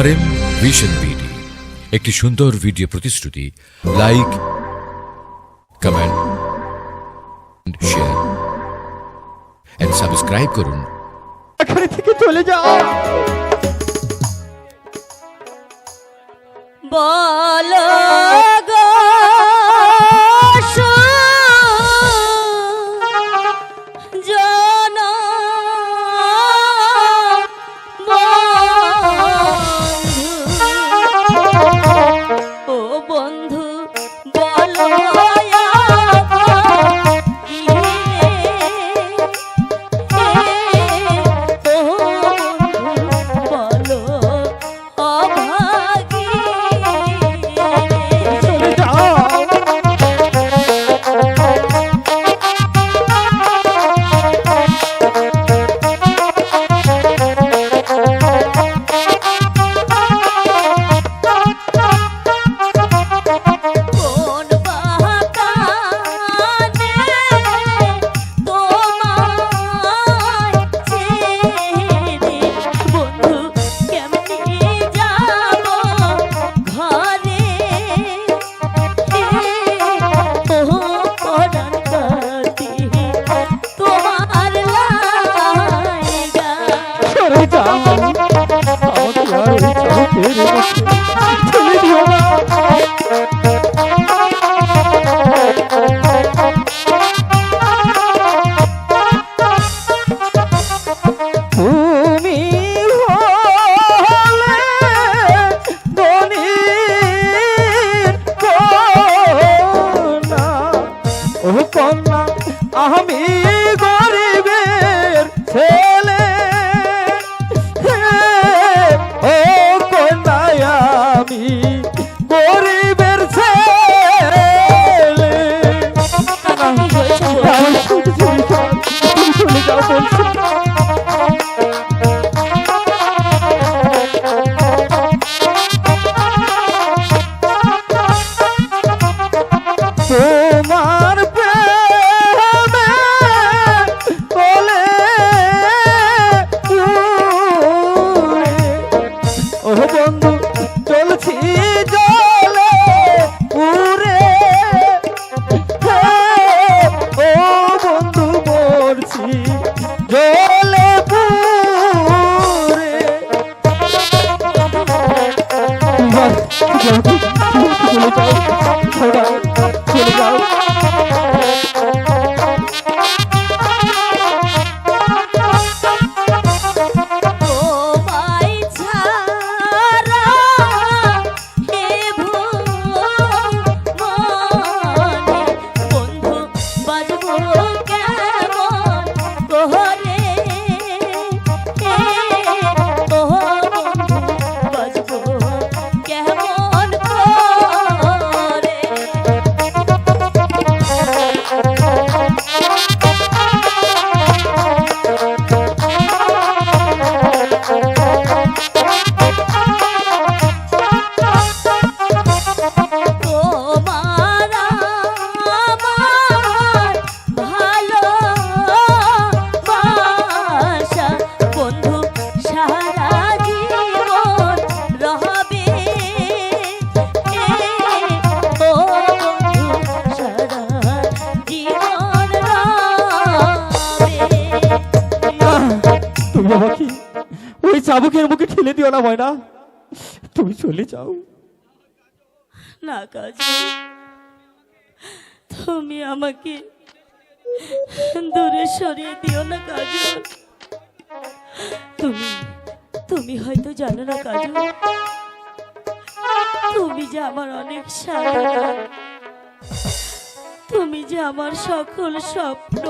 আর M vision BD একটি সুন্দর video প্রতিশ্রুতি like comment share and subscribe করুন। এখানে থেকে চলে যাও। বলো। চলে Oh, চাবুকের মুখে ঠেলে দিও না, ময়না। তুমি চলে যাও। না, কাজ। তুমি আমাকে দূরে সরিয়ে দিও না কাজল তুমি তুমি হয়তো জানো না কাজল তুমি যে আমার অনেক সাধনা। তুমি যে আমার সকল স্বপ্ন।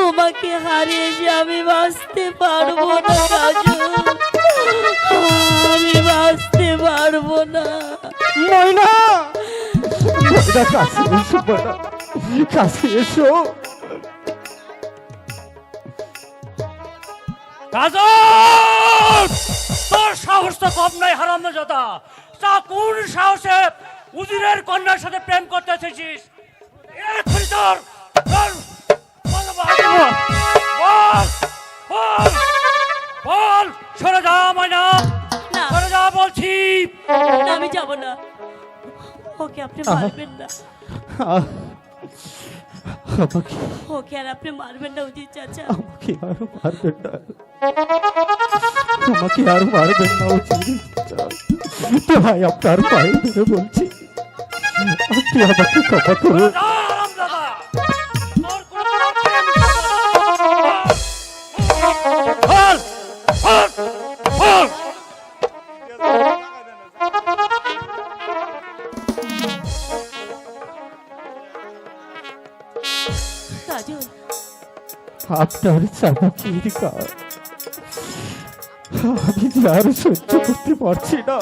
তোমাকে হারিয়ে যে আমি বাঁচতে পারব না কাজল আমি বাঁচতে পারব না। ময়না! কাছে এসো ময়না। কাছে এসো। তোর সাহস তো কম নাই হারাম যতা তা কোন সাহসে উজিরের কন্যার সাথে প্রেম করতে এসেছিস? এক্ষুনি তোর বল বল বল বল বল বল সরে যা ময়না না, আমি যাব না। ওকে আপনি মারবেন না আমাকে ওকে আর আপনি মারবেন না উজির চাচা আমাকে আর মারবেন না আমাকে আর মারবেন না উচিত ভাই আপনার পায়ে ধরে বলছি আপনি আমাকে ক্ষমা করুন আপনার চামাকির কাজ আমি আর সহ্য করতে পারছি না।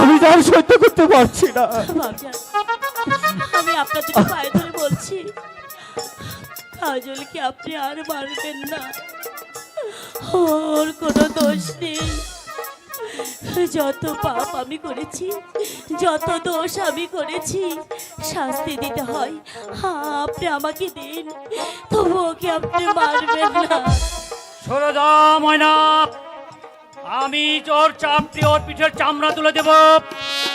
আমি আর সহ্য করতে পারছি না। আমি আপনার দুটো পায়ে ধরে বলছি কাজলকে আপনি আর মারবেন না। ওর কোনো দোষ নেই। যত পাপ আমি করেছি যত দোষ আমি করেছি শাস্তি দিতে হয়। আপনি আমাকে দিন তবু ওকে আপনি মারবেন না? সরে যা ময়না। আমি তোর চাপটি ওর পিঠের চামড়া তুলে দেব।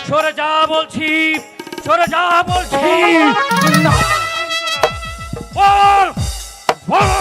সরে যা বলছি সরে যা বলছি। বল বল।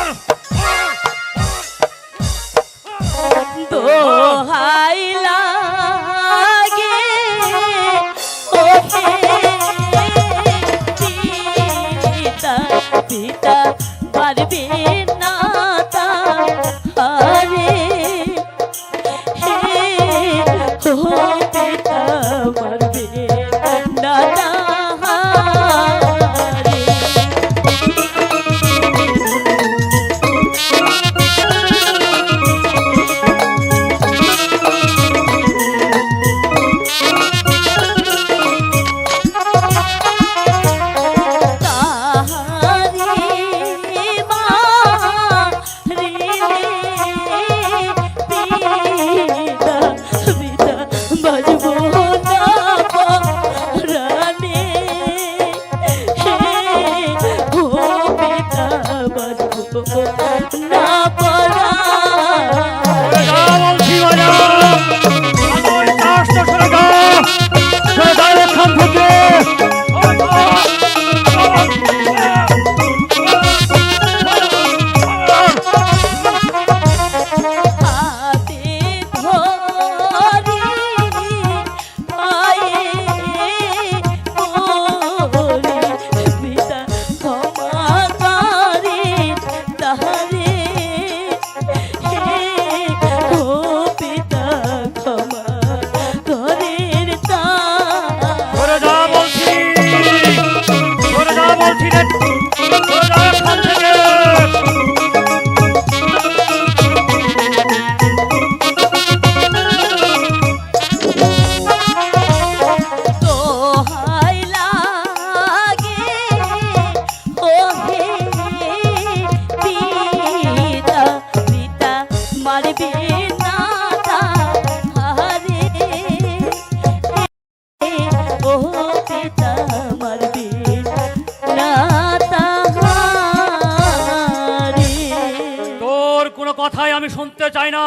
আমি শুনতে চাই না।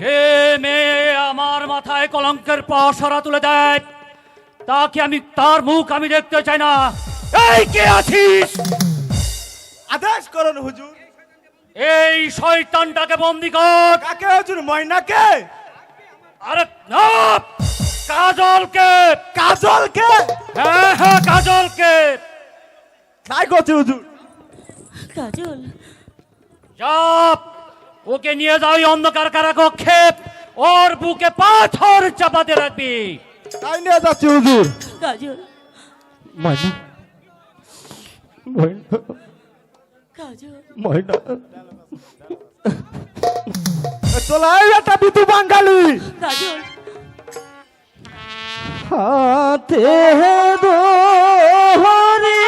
যে মেয়ে আমার মাথায় কলঙ্কের পসরা তুলে দেয় তাকে আমি তার মুখ আমি দেখতে চাই না। এই কে আছিস? আদেশ করুন হুজুর। এই শয়তানটাকে বন্দি কর। কাকে হুজুর ময়নাকে? আরে না কাজলকে। কাজলকে? হ্যাঁ হ্যাঁ কাজলকে। তাই করছে হুজুর। কাজল চাপ ওকে নিয়ে যাও এই অন্ধকার কারা কক্ষে ওর বুকে পাথর চাপাতে রাখবি। তাই নিয়ে যাচ্ছে হুজুর। কাজল ময়না ময়না কাজল ময়না চলে আয় বিতু বাঙালি। কাজল হাতে দোহরে।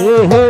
हो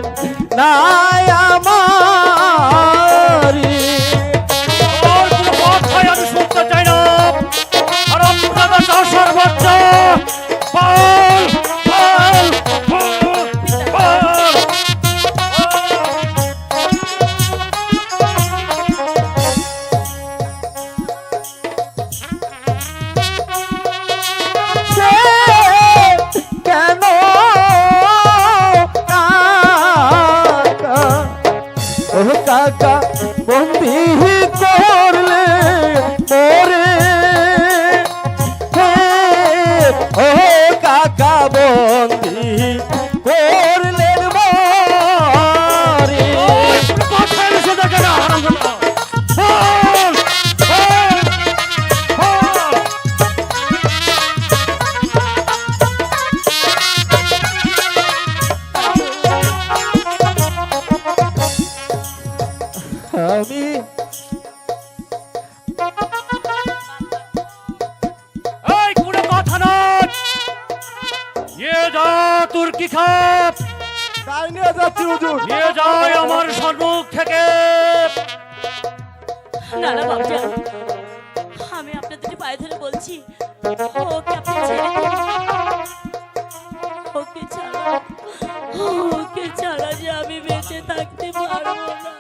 নিয়ে যাও তুর্কি খাপ তাই নিয়ে যাচ্ছি হুজুর। নিয়ে যাও আমার সম্মুখ থেকে। না না আমি আপনার দুটি পায়ে ধরে বলছি ওকে আপনি ছেড়ে দিন। ওকে ছাড়া ওকে ছাড়া যে আমি বেঁচে থাকতে পারব না।